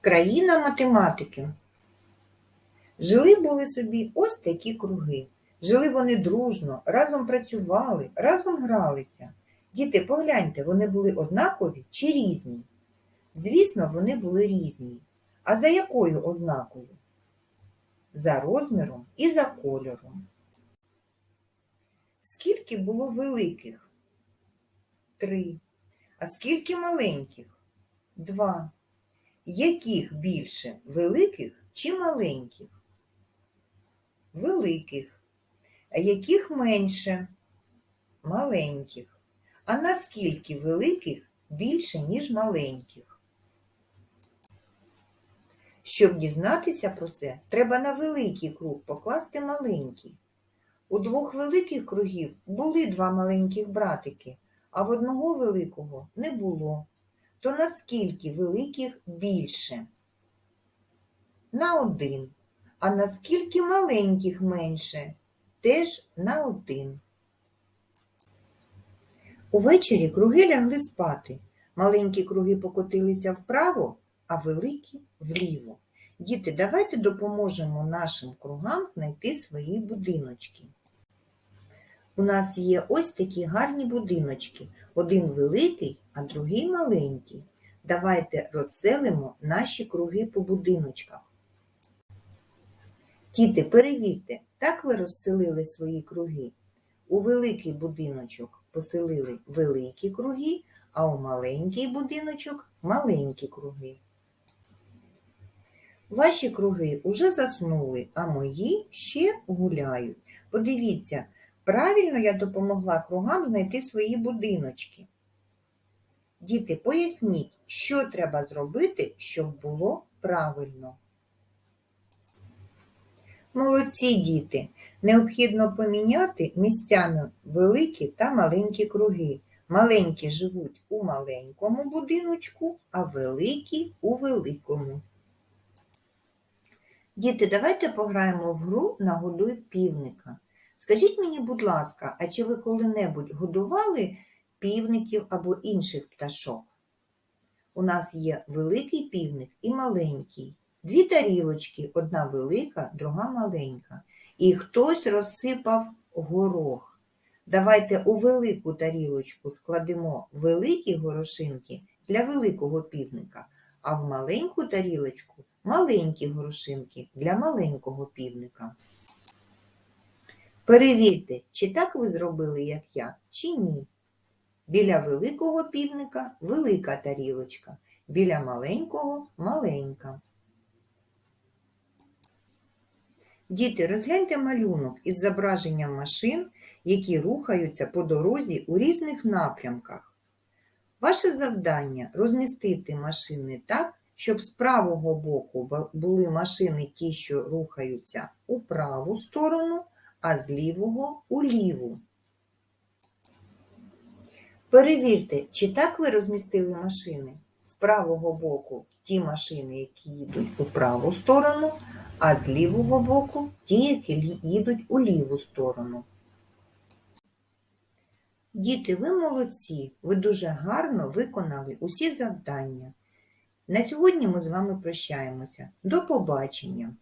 Країна математики. Жили були собі ось такі круги. Жили вони дружно, разом працювали, разом гралися. Діти, погляньте, вони були однакові чи різні? Звісно, вони були різні. А за якою ознакою? За розміром і за кольором. Скільки було великих? Три. А скільки маленьких? Два. Яких більше великих чи маленьких? Великих. А яких менше? Маленьких. А наскільки великих більше, ніж маленьких? Щоб дізнатися про це, треба на великий круг покласти маленький. У двох великих кругів були два маленьких братики, а в одного великого не було. То наскільки великих більше? На один. А наскільки маленьких менше? Теж на один. Увечері круги лягли спати. Маленькі круги покотилися вправо, а великі вліво. Діти, давайте допоможемо нашим кругам знайти свої будиночки. У нас є ось такі гарні будиночки. Один великий, а другий маленький. Давайте розселимо наші круги по будиночках. Діти, перевірте, так ви розселили свої круги. У великий будиночок поселили великі круги, а у маленький будиночок маленькі круги. Ваші круги уже заснули, а мої ще гуляють. Подивіться, правильно я допомогла кругам знайти свої будиночки. Діти, поясніть, що треба зробити, щоб було правильно. Молодці діти! Необхідно поміняти місцями великі та маленькі круги. Маленькі живуть у маленькому будиночку, а великі у великому. Діти, давайте пограємо в гру Нагодуй півника. Скажіть мені, будь ласка, а чи ви коли-небудь годували півників або інших пташок? У нас є великий півник і маленький. Дві тарілочки, одна велика, друга маленька. І хтось розсипав горох. Давайте у велику тарілочку складемо великі горошинки для великого півника, а в маленьку тарілочку маленькі горошинки для маленького півника. Перевірте, чи так ви зробили, як я, чи ні. Біля великого півника велика тарілочка, біля маленького маленька. Діти, розгляньте малюнок із зображенням машин, які рухаються по дорозі у різних напрямках. Ваше завдання розмістити машини так, щоб з правого боку були машини ті, що рухаються у праву сторону, а з лівого у ліву. Перевірте, чи так ви розмістили машини. З правого боку ті машини, які їдуть у праву сторону, а з лівого боку ті, які їдуть у ліву сторону. Діти, ви молодці, ви дуже гарно виконали усі завдання. На сьогодні ми з вами прощаємося. До побачення!